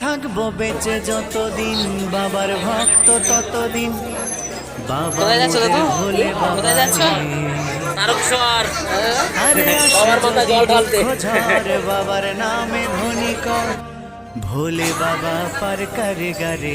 থাকব বেঁচে যতদিন বাবার ভক্ত ততদিন। বাবা বাবার নামে ধনী কর। ভোলে বাবা পার কারে গারে।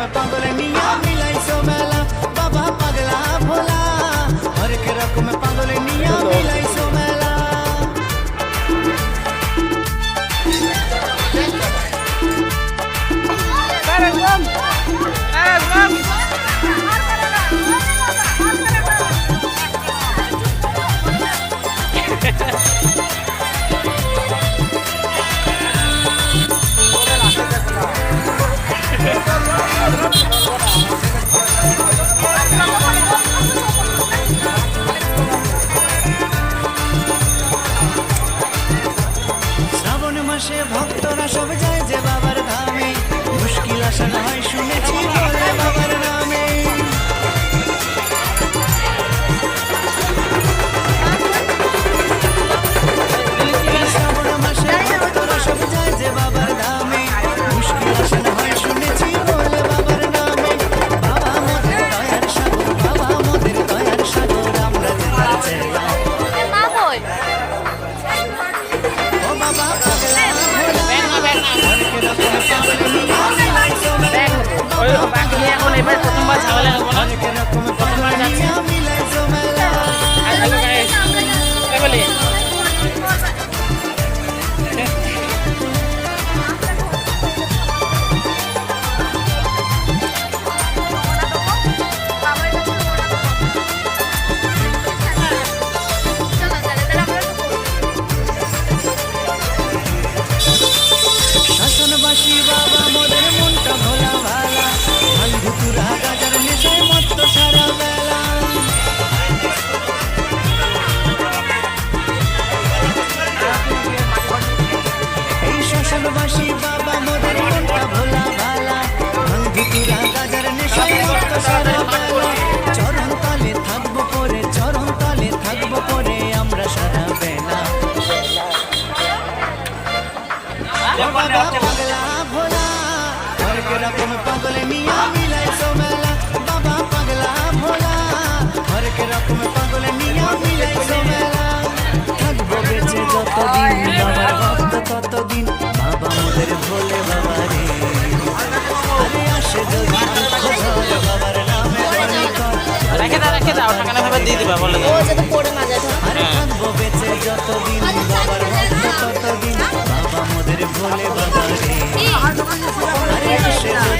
হরেক রকম পাগল হয় শুনেছি শাসনবাসী বাবা, মোদের মনটা ভোলা ভালা। ভাই ভুতুরা গাজার নেশায় মত্ত সারা বেলা। চরণ তলে থাকব পরে, চরণ তলে থাকব পরে আমরা সারা বেলা। বাবা, পাগলা, ভোলা। হরেক রকম পাগল, নিয়া মিলাইছো মেলা বাবা, পাগলা, ভোলা। হরেক রকম পাগল, নিয়া মিলাইছো মেলা থাকব বেঁচে যতদিন ভোলে বাবা রে আরে আসে যদি দুঃখ ঝড় বাবার নামে রেখে দাও রেখে দাও টাকা না দিয়ে দিবা বলে দাও আরে থাকব বেঁচে যতদিন বাবার ভক্ত ততদিন বাবা মোদের ভোলে বাবা রে আরে আসে